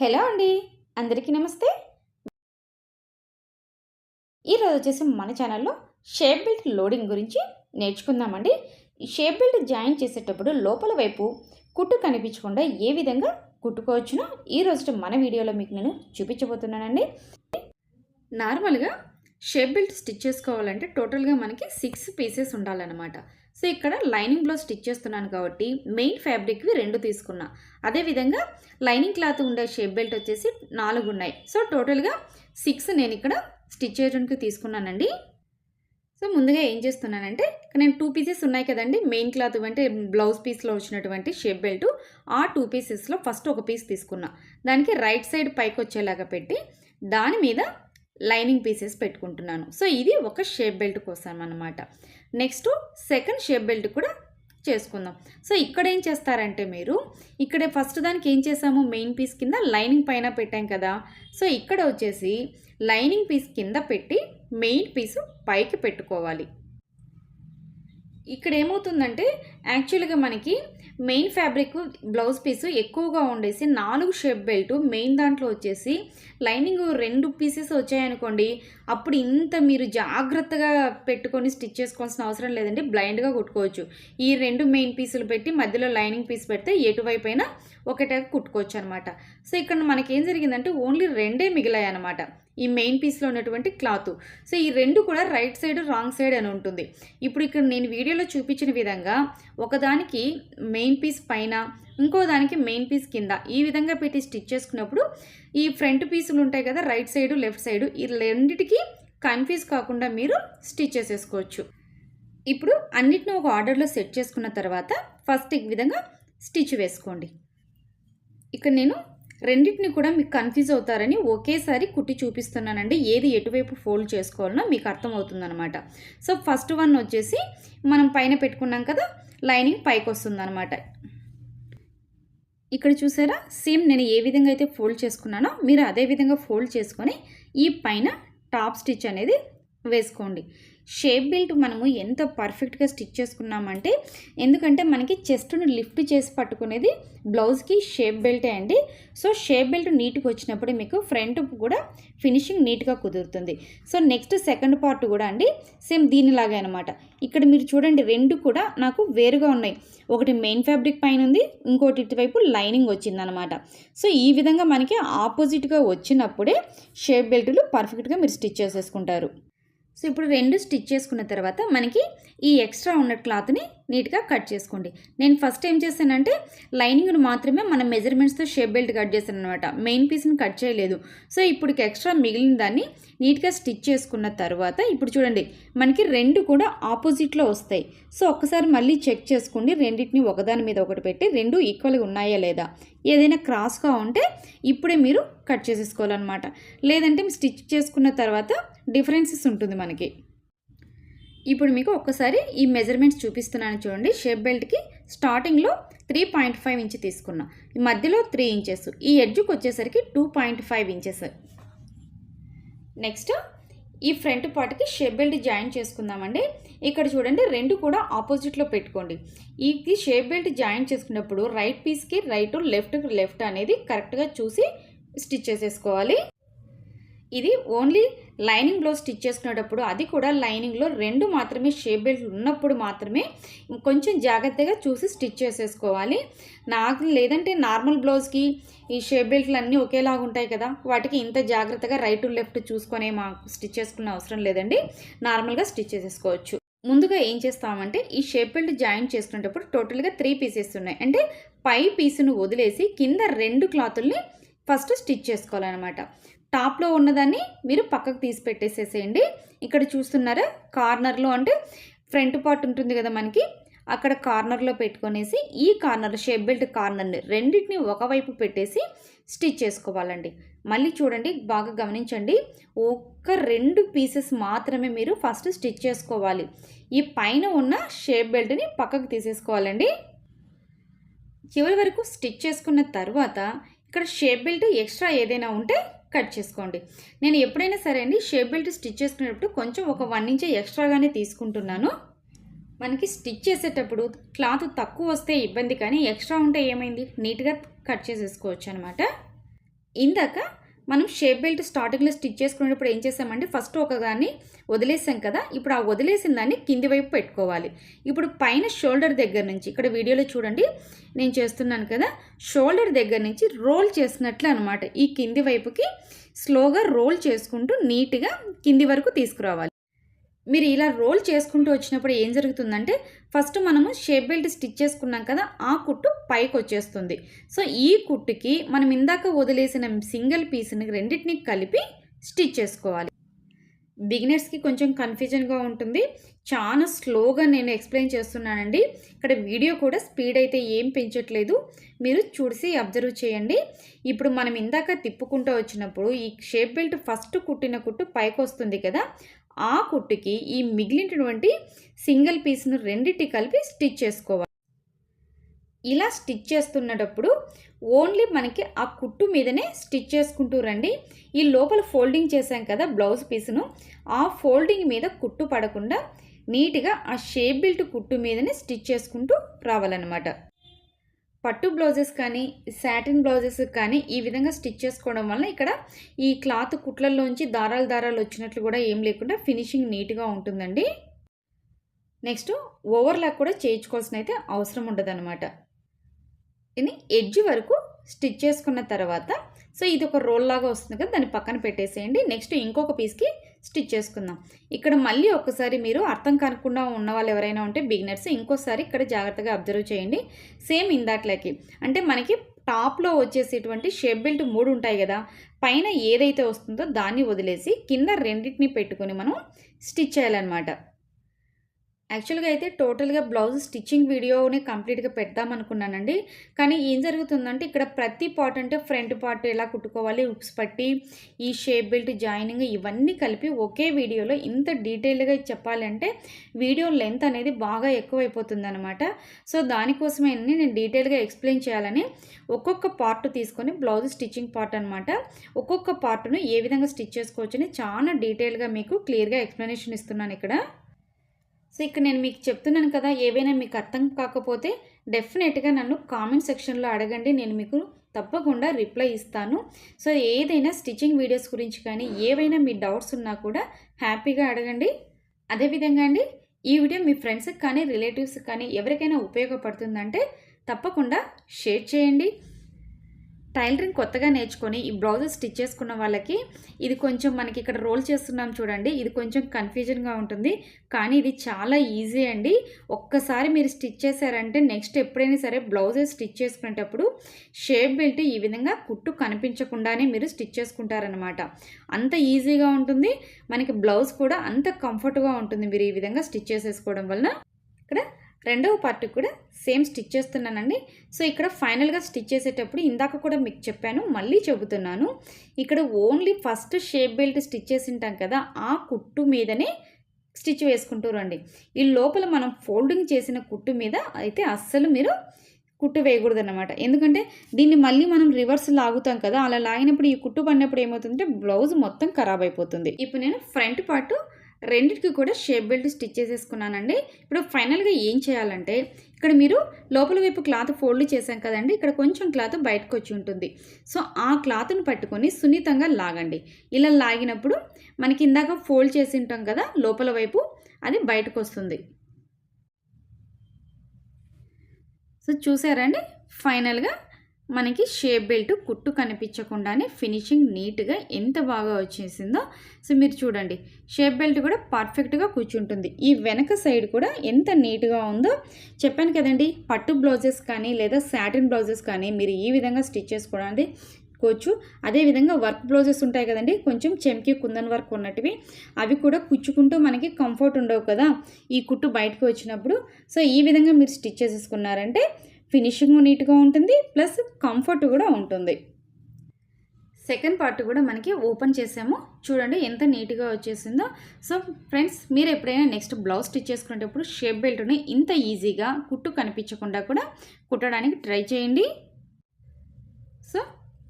Hello అండి. అందరికీ నమస్తే. ఈరోజు వచ్చేసి మన ఛానల్లో షేప్ బెల్ట్ లోడింగ్ గురించి నేర్చుకుందామండి. షేప్ బెల్ట్ జాయిన్ చేసేటప్పుడు లోపల వైపు కుట్టు కనిపించకుండా ఏ విధంగా కుట్టుకోవచ్చునో ఈ రోజు మన వీడియోలో మీకు నేను చూపించబోతున్నానండి. నార్మల్గా షేప్ బెల్ట్ స్టిచ్ చేసుకోవాలంటే టోటల్గా మనకి సిక్స్ పీసెస్ ఉండాలన్నమాట. సో ఇక్కడ లైనింగ్ బ్లౌజ్ స్టిచ్ చేస్తున్నాను కాబట్టి మెయిన్ ఫ్యాబ్రిక్వి రెండు తీసుకున్నా. అదేవిధంగా లైనింగ్ క్లాత్ ఉండే షేప్ బెల్ట్ వచ్చేసి నాలుగు ఉన్నాయి. సో టోటల్గా సిక్స్ నేను ఇక్కడ స్టిచ్ చేయడానికి తీసుకున్నానండి. సో ముందుగా ఏం చేస్తున్నానంటే నేను టూ పీసెస్ ఉన్నాయి కదండి మెయిన్ క్లాత్ అంటే బ్లౌజ్ పీస్లో వచ్చినటువంటి షేప్ బెల్ట్ ఆ టూ పీసెస్లో ఫస్ట్ ఒక పీస్ తీసుకున్నా. దానికి రైట్ సైడ్ పైకి వచ్చేలాగా పెట్టి దాని మీద లైనింగ్ పీసెస్ పెట్టుకుంటున్నాను. సో ఇది ఒక షేప్ బెల్ట్ కోసం అనమాట నెక్స్ట్ సెకండ్ షేప్ బెల్ట్ కూడా చేసుకుందాం. సో ఇక్కడ ఏం చేస్తారంటే మీరు ఇక్కడ ఫస్ట్ దానికి ఏం చేసాము? మెయిన్ పీస్ కింద లైనింగ్ పైన పెట్టాం కదా. సో ఇక్కడ వచ్చేసి లైనింగ్ పీస్ కింద పెట్టి మెయిన్ పీసు పైకి పెట్టుకోవాలి. ఇక్కడ ఏమవుతుందంటే యాక్చువల్గా మనకి మెయిన్ ఫ్యాబ్రిక్ బ్లౌజ్ పీసు ఎక్కువగా ఉండేసి నాలుగు షేప్ బెల్ట్ మెయిన్ దాంట్లో వచ్చేసి లైనింగ్ రెండు పీసెస్ వచ్చాయనుకోండి అప్పుడు ఇంత మీరు జాగ్రత్తగా పెట్టుకొని స్టిచ్ చేసుకోవాల్సిన అవసరం లేదండి బ్లైండ్గా కుట్టుకోవచ్చు. ఈ రెండు మెయిన్ పీసులు పెట్టి మధ్యలో లైనింగ్ పీస్ పెడితే ఎటువైపు అయినా ఒకటే కుట్టుకోవచ్చు అనమాట సో ఇక్కడ మనకేం జరిగిందంటే ఓన్లీ రెండే మిగిలాయి అనమాట ఈ మెయిన్ పీస్లో ఉన్నటువంటి క్లాత్ సో ఈ రెండు కూడా రైట్ సైడ్ రాంగ్ సైడ్ అని ఉంటుంది. ఇప్పుడు ఇక్కడ నేను వీడియోలో చూపించిన విధంగా ఒకదానికి మెయిన్ పీస్ పైన ఇంకో దానికి మెయిన్ పీస్ కింద ఈ విధంగా పెట్టి స్టిచ్ చేసుకున్నప్పుడు ఈ ఫ్రంట్ పీసులు ఉంటాయి కదా రైట్ సైడ్ లెఫ్ట్ సైడ్ ఈ రెండిటికి కన్ఫ్యూజ్ కాకుండా మీరు స్టిచ్ చేసేసుకోవచ్చు. ఇప్పుడు అన్నిటిని ఒక ఆర్డర్లో సెట్ చేసుకున్న తర్వాత ఫస్ట్ ఈ విధంగా స్టిచ్ వేసుకోండి. ఇక్కడ నేను రెండింటిని కూడా మీకు కన్ఫ్యూజ్ అవుతారని ఒకేసారి కుట్టి చూపిస్తున్నానండి. ఏది ఎటువైపు ఫోల్డ్ చేసుకోవాలనో మీకు అర్థమవుతుందనమాట సో ఫస్ట్ వన్ వచ్చేసి మనం పైన పెట్టుకున్నాం కదా లైనింగ్ పైకి వస్తుందనమాట ఇక్కడ చూసారా? సేమ్ నేను ఏ విధంగా అయితే ఫోల్డ్ చేసుకున్నానో మీరు అదే విధంగా ఫోల్డ్ చేసుకొని ఈ పైన టాప్ స్టిచ్ అనేది వేసుకోండి. షేప్ బెల్ట్ మనము ఎంత పర్ఫెక్ట్గా స్టిచ్ చేసుకున్నామంటే ఎందుకంటే మనకి చెస్ట్ను లిఫ్ట్ చేసి పట్టుకునేది బ్లౌజ్కి షేప్ బెల్టే అండి. సో షేప్ బెల్ట్ నీట్గా వచ్చినప్పుడు మీకు ఫ్రంట్ కూడా ఫినిషింగ్ నీట్గా కుదురుతుంది. సో నెక్స్ట్ సెకండ్ పార్ట్ కూడా అండి సేమ్ దీనిలాగే అనమాట ఇక్కడ మీరు చూడండి రెండు కూడా నాకు వేరుగా ఉన్నాయి. ఒకటి మెయిన్ ఫ్యాబ్రిక్ పైన ఉంది ఇంకోటి ఇటువైపు లైనింగ్ వచ్చిందనమాట సో ఈ విధంగా మనకి ఆపోజిట్గా వచ్చినప్పుడే షేప్ బెల్టులు పర్ఫెక్ట్గా మీరు స్టిచ్ చేసేసుకుంటారు. సో ఇప్పుడు రెండు స్టిచ్ చేసుకున్న తర్వాత మనకి ఈ ఎక్స్ట్రా ఉన్న క్లాత్ని నీట్గా కట్ చేసుకోండి. నేను ఫస్ట్ ఏం చేశానంటే లైనింగ్ను మాత్రమే మన మెజర్మెంట్స్తో షేప్ బెల్ట్ కట్ చేశాను అనమాట మెయిన్ పీస్ని కట్ చేయలేదు. సో ఇప్పుడు ఎక్స్ట్రా మిగిలిన దాన్ని నీట్గా స్టిచ్ చేసుకున్న తర్వాత ఇప్పుడు చూడండి మనకి రెండు కూడా ఆపోజిట్లో వస్తాయి. సో ఒక్కసారి మళ్ళీ చెక్ చేసుకోండి రెండింటిని ఒకదాని మీద ఒకటి పెట్టి రెండు ఈక్వల్గా ఉన్నాయా లేదా? ఏదైనా క్రాస్గా ఉంటే ఇప్పుడే మీరు కట్ చేసేసుకోవాలన్నమాట. లేదంటే స్టిచ్ చేసుకున్న తర్వాత డిఫరెన్సెస్ ఉంటుంది మనకి. ఇప్పుడు మీకు ఒక్కసారి ఈ మెజర్మెంట్స్ చూపిస్తున్నాను చూడండి. షేప్ బెల్ట్కి స్టార్టింగ్లో త్రీ పాయింట్ ఫైవ్ ఇంచ్ తీసుకున్నా. ఈ మధ్యలో త్రీ ఇంచెస్. ఈ ఎడ్జ్కి వచ్చేసరికి two point five inches. Next ఈ ఫ్రంట్ పార్ట్కి షేప్ బెల్ట్ జాయిన్ చేసుకుందామండి. ఇక్కడ చూడండి రెండు కూడా ఆపోజిట్లో పెట్టుకోండి. ఈ షేప్ బెల్ట్ జాయిన్ చేసుకున్నప్పుడు రైట్ పీస్కి రైట్ లెఫ్ట్కి లెఫ్ట్ అనేది కరెక్ట్గా చూసి స్టిచ్ చేసేసుకోవాలి. ఇది ఓన్లీ లైనింగ్ బ్లౌజ్ స్టిచ్ చేసుకునేటప్పుడు అది కూడా లైనింగ్లో రెండు మాత్రమే షేప్ బెల్ట్ ఉన్నప్పుడు మాత్రమే కొంచెం జాగ్రత్తగా చూసి స్టిచ్ చేసేసుకోవాలి. నాకు లేదంటే నార్మల్ బ్లౌజ్కి ఈ షేప్ బెల్ట్లు అన్నీ ఒకేలాగా ఉంటాయి కదా వాటికి ఇంత జాగ్రత్తగా రైట్ లెఫ్ట్ చూసుకునే మాకు స్టిచ్ చేసుకునే అవసరం లేదండి. నార్మల్గా స్టిచ్ చేసేసుకోవచ్చు. ముందుగా ఏం చేస్తామంటే ఈ షేప్ బెల్ట్ జాయిన్ చేసుకునేటప్పుడు టోటల్గా త్రీ పీసెస్ ఉన్నాయి. అంటే పై పీసును వదిలేసి కింద రెండు క్లాతుల్ని ఫస్ట్ స్టిచ్ చేసుకోవాలన్నమాట. టాప్లో ఉన్నదాన్ని మీరు పక్కకు తీసి పెట్టేసేసేయండి. ఇక్కడ చూస్తున్నారా? కార్నర్లో అంటే ఫ్రంట్ పార్ట్ ఉంటుంది కదా మనకి? అక్కడ కార్నర్లో పెట్టుకొనేసి ఈ కార్నర్ షేప్ బెల్ట్ కార్నర్ని రెండింటిని ఒకవైపు పెట్టేసి స్టిచ్ చేసుకోవాలండి. మళ్ళీ చూడండి బాగా గమనించండి. ఒక్క రెండు పీసెస్ మాత్రమే మీరు ఫస్ట్ స్టిచ్ చేసుకోవాలి. ఈ పైన ఉన్న షేప్ బెల్ట్ని పక్కకు తీసేసుకోవాలండి. చివరి వరకు స్టిచ్ చేసుకున్న తర్వాత ఇక్కడ షేప్ బెల్ట్ ఎక్స్ట్రా ఏదైనా ఉంటే కట్ చేసుకోండి. నేను ఎప్పుడైనా సరే అండి షేప్ బెల్ట్ స్టిచ్ చేసుకునేటప్పుడు కొంచెం ఒక వన్ ఇంచ్ ఎక్స్ట్రాగానే తీసుకుంటున్నాను. మనకి స్టిచ్ చేసేటప్పుడు క్లాత్ తక్కువ వస్తే ఇబ్బంది కానీ ఎక్స్ట్రా ఉంటే ఏమైంది? నీట్గా కట్ చేసేసుకోవచ్చు అనమాట ఇందాక మనం షేప్ బెల్ట్ స్టార్టింగ్లో స్టిచ్ చేసుకునేటప్పుడు ఏం చేసామంటే ఫస్ట్ ఒక దాన్ని వదిలేసాం కదా ఇప్పుడు ఆ వదిలేసిన దాన్ని కింది వైపు పెట్టుకోవాలి. ఇప్పుడు పైన షోల్డర్ దగ్గర నుంచి ఇక్కడ వీడియోలో చూడండి నేను చేస్తున్నాను కదా షోల్డర్ దగ్గర నుంచి రోల్ చేసినట్లు అనమాట ఈ కింది వైపుకి స్లోగా రోల్ చేసుకుంటూ నీట్గా కింది వరకు తీసుకురావాలి. మీరు ఇలా రోల్ చేసుకుంటూ వచ్చినప్పుడు ఏం జరుగుతుందంటే ఫస్ట్ మనము షేప్ బెల్ట్ స్టిచ్ చేసుకున్నాం కదా ఆ కుట్టు పైకి వచ్చేస్తుంది. సో ఈ కుట్టుకి మనం ఇందాక వదిలేసిన సింగిల్ పీస్ని రెండింటిని కలిపి స్టిచ్ చేసుకోవాలి. బిగినర్స్కి కొంచెం కన్ఫ్యూజన్గా ఉంటుంది. చాలా స్లోగా నేను ఎక్స్ప్లెయిన్ చేస్తున్నానండి. ఇక్కడ వీడియో కూడా స్పీడ్ అయితే ఏం పెంచట్లేదు. మీరు చూసి అబ్జర్వ్ చేయండి. ఇప్పుడు మనం ఇందాక తిప్పుకుంటూ వచ్చినప్పుడు ఈ షేప్ బెల్ట్ ఫస్ట్ కుట్టిన కుట్టు పైకి వస్తుంది కదా. ఆ కుట్టుకి ఈ మిగిలినటువంటి సింగిల్ పీస్ను రెండింటి కలిపి స్టిచ్ చేసుకోవాలి. ఇలా స్టిచ్ చేస్తున్నటప్పుడు ఓన్లీ మనకి ఆ కుట్టు మీదనే స్టిచ్ చేసుకుంటూ రండి. ఈ లోపల ఫోల్డింగ్ చేశాం కదా బ్లౌజ్ పీస్ను ఆ ఫోల్డింగ్ మీద కుట్టు పడకుండా నీట్గా ఆ షేప్ బెల్ట్ కుట్టు మీదనే స్టిచ్ చేసుకుంటూ రావాలన్నమాట. పట్టు బ్లౌజెస్ కానీ శాటిన్ బ్లౌజెస్ కానీ ఈ విధంగా స్టిచ్ చేసుకోవడం వల్ల ఇక్కడ ఈ క్లాత్ కుట్లల్లోంచి దారాలు దారాలు వచ్చినట్లు కూడా ఏం లేకుండా ఫినిషింగ్ నీట్గా ఉంటుందండి. నెక్స్ట్ ఓవర్లాక్ కూడా చేయించుకోవాల్సిన అయితే అవసరం ఉండదన్నమాట. ఇది ఎడ్జ్ వరకు స్టిచ్ చేసుకున్న తర్వాత సో ఇది ఒక రోల్ లాగా వస్తుంది కదా దాన్ని పక్కన పెట్టేసేయండి. నెక్స్ట్ ఇంకొక పీస్కి స్టిచ్ చేసుకుందాం. ఇక్కడ మళ్ళీ ఒకసారి మీరు అర్థం కాకుండా ఉన్న వాళ్ళు ఎవరైనా ఉంటే బిగినర్స్ ఇంకోసారి ఇక్కడ జాగ్రత్తగా అబ్జర్వ్ చేయండి. సేమ్ ఇందాట్లకి అంటే మనకి టాప్లో వచ్చేసేటువంటి షేప్ బెల్ట్ మూడు ఉంటాయి కదా పైన ఏదైతే వస్తుందో దాన్ని వదిలేసి కింద రెండింటిని పెట్టుకొని మనం స్టిచ్ చేయాలన్నమాట. యాక్చువల్గా అయితే టోటల్గా బ్లౌజ్ స్టిచ్చింగ్ వీడియోని కంప్లీట్గా పెడదాం అనుకున్నానండి కానీ ఏం జరుగుతుందంటే ఇక్కడ ప్రతి పార్ట్ అంటే ఫ్రంట్ పార్ట్ ఎలా కుట్టుకోవాలి ఉప్స్ పట్టి ఈ షేప్ బెల్ట్ జాయినింగ్ ఇవన్నీ కలిపి ఒకే వీడియోలో ఇంత డీటెయిల్గా చెప్పాలంటే వీడియో లెంత్ అనేది బాగా ఎక్కువైపోతుందనమాట సో దానికోసమే నేను డీటెయిల్గా ఎక్స్ప్లెయిన్ చేయాలని ఒక్కొక్క పార్ట్ తీసుకొని బ్లౌజ్ స్టిచ్చింగ్ పార్ట్ అనమాట ఒక్కొక్క పార్ట్ను ఏ విధంగా స్టిచ్ చేసుకోవచ్చని చాలా డీటెయిల్గా మీకు క్లియర్గా ఎక్స్ప్లెనేషన్ ఇస్తున్నాను ఇక్కడ. సో ఇక్కడ నేను మీకు చెప్తున్నాను కదా ఏవైనా మీకు అర్థం కాకపోతే డెఫినెట్గా నన్ను కామెంట్ సెక్షన్లో అడగండి నేను మీకు తప్పకుండా రిప్లై ఇస్తాను. సో ఏదైనా స్టిచ్చింగ్ వీడియోస్ గురించి కానీ ఏవైనా మీ డౌట్స్ ఉన్నా కూడా హ్యాపీగా అడగండి. అదేవిధంగా అండి ఈ వీడియో మీ ఫ్రెండ్స్కి కానీ రిలేటివ్స్కి కానీ ఎవరికైనా ఉపయోగపడుతుందంటే తప్పకుండా షేర్ చేయండి. టైలరింగ్ కొత్తగా నేర్చుకొని ఈ బ్లౌజెస్ స్టిచ్ చేసుకున్న వాళ్ళకి ఇది కొంచెం మనకి ఇక్కడ రోల్ చేస్తున్నాం చూడండి. ఇది కొంచెం కన్ఫ్యూజన్గా ఉంటుంది. కానీ ఇది చాలా ఈజీ అండి. ఒక్కసారి మీరు స్టిచ్ చేశారంటే నెక్స్ట్ ఎప్పుడైనా సరే బ్లౌజెస్ స్టిచ్ చేసుకునేటప్పుడు షేప్ బెల్ట్ ఈ విధంగా కుట్టు కనిపించకుండానే మీరు స్టిచ్ చేసుకుంటారనమాట అంత ఈజీగా ఉంటుంది. మనకి బ్లౌజ్ కూడా అంత కంఫర్ట్గా ఉంటుంది మీరు ఈ విధంగా స్టిచ్ చేసేసుకోవడం వలన. ఇక్కడ రెండవ పార్ట్ కూడా సేమ్ స్టిచ్ చేస్తున్నానండి. సో ఇక్కడ ఫైనల్గా స్టిచ్ చేసేటప్పుడు ఇందాక కూడా మీకు చెప్పాను మళ్ళీ చెబుతున్నాను. ఇక్కడ only first shape belt stitch చేసి ఉంటాం కదా ఆ కుట్టు మీదనే స్టిచ్ వేసుకుంటూ రండి. ఈ లోపల మనం ఫోల్డింగ్ చేసిన కుట్టు మీద అయితే అస్సలు మీరు కుట్టు వేయకూడదు అనమాట ఎందుకంటే దీన్ని మళ్ళీ మనం రివర్స్ లాగుతాం కదా అలా లాగినప్పుడు ఈ కుట్టు పడినప్పుడు ఏమవుతుందంటే బ్లౌజ్ మొత్తం ఖరాబ్ అయిపోతుంది. ఇప్పుడు నేను ఫ్రంట్ పార్ట్ రెండింటికి కూడా షేప్ బెల్ట్ స్టిచ్ చేసేసుకున్నానండి. ఇప్పుడు ఫైనల్గా ఏం చేయాలంటే ఇక్కడ మీరు లోపల వైపు క్లాత్ ఫోల్డ్ చేసాం కదండి ఇక్కడ కొంచెం క్లాత్ బయటకు వచ్చి ఉంటుంది. సో ఆ క్లాత్ను పట్టుకొని సున్నితంగా లాగండి. ఇలా లాగినప్పుడు మనకి ఇందాక ఫోల్డ్ చేసి ఉంటాం కదా లోపల వైపు అది బయటకు వస్తుంది. సో చూసారండి? ఫైనల్గా మనకి షేప్ బెల్ట్ కుట్టు కనిపించకుండానే ఫినిషింగ్ నీట్గా ఎంత బాగా వచ్చేసిందో. సో మీరు చూడండి. షేప్ బెల్ట్ కూడా పర్ఫెక్ట్గా కూర్చుంటుంది. ఈ వెనక సైడ్ కూడా ఎంత నీట్గా ఉందో చెప్పాను కదండి. పట్టు బ్లౌజెస్ కానీ లేదా సాటిన్ బ్లౌజెస్ కానీ మీరు ఈ విధంగా స్టిచ్ చేసుకోవడానికి కోవచ్చు. అదేవిధంగా వర్క్ బ్లౌజెస్ ఉంటాయి కదండి. కొంచెం చెంకి కుందన్ వర్క్ ఉన్నటివి. అవి కూడా కుచ్చుకుంటూ మనకి కంఫర్ట్ ఉండవు కదా. ఈ కుట్టు బయటకు వచ్చినప్పుడు. సో ఈ విధంగా మీరు స్టిచ్ చేసేసుకున్నారంటే ఫినిషింగ్ నీట్గా ఉంటుంది ప్లస్ కంఫర్ట్ కూడా ఉంటుంది. సెకండ్ పార్ట్ కూడా మనకి ఓపెన్ చేసాము. చూడండి ఎంత నీట్గా వచ్చేసిందో. సో ఫ్రెండ్స్ మీరు ఎప్పుడైనా నెక్స్ట్ బ్లౌజ్ స్టిచ్ చేసుకునేటప్పుడు షేప్ బెల్ట్ని ఇంత ఈజీగా కుట్టు కనిపించకుండా కూడా కుట్టడానికి ట్రై చేయండి. సో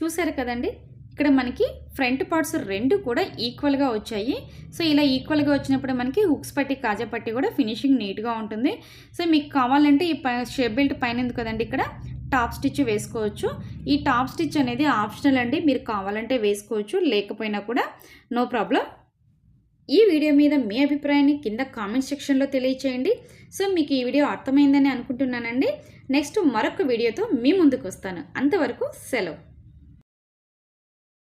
చూసారు కదండి? ఇక్కడ మనకి ఫ్రంట్ పార్ట్స్ రెండు కూడా ఈక్వల్గా వచ్చాయి. సో ఇలా ఈక్వల్గా వచ్చినప్పుడు మనకి హుక్స్ పట్టి కాజా పట్టి కూడా ఫినిషింగ్ నీట్గా ఉంటుంది. సో మీకు కావాలంటే ఈ షేప్ బెల్ట్ పైన ఉంది కదండి ఇక్కడ టాప్ స్టిచ్ వేసుకోవచ్చు. ఈ టాప్ స్టిచ్ అనేది ఆప్షనల్ అండి మీరు కావాలంటే వేసుకోవచ్చు లేకపోయినా కూడా నో ప్రాబ్లం ఈ వీడియో మీద మీ అభిప్రాయాన్ని కింద కామెంట్ సెక్షన్లో తెలియచేయండి. సో మీకు ఈ వీడియో అర్థమైందని అనుకుంటున్నానండి. నెక్స్ట్ మరొక వీడియోతో మీ ముందుకు వస్తాను. అంతవరకు సెలవు.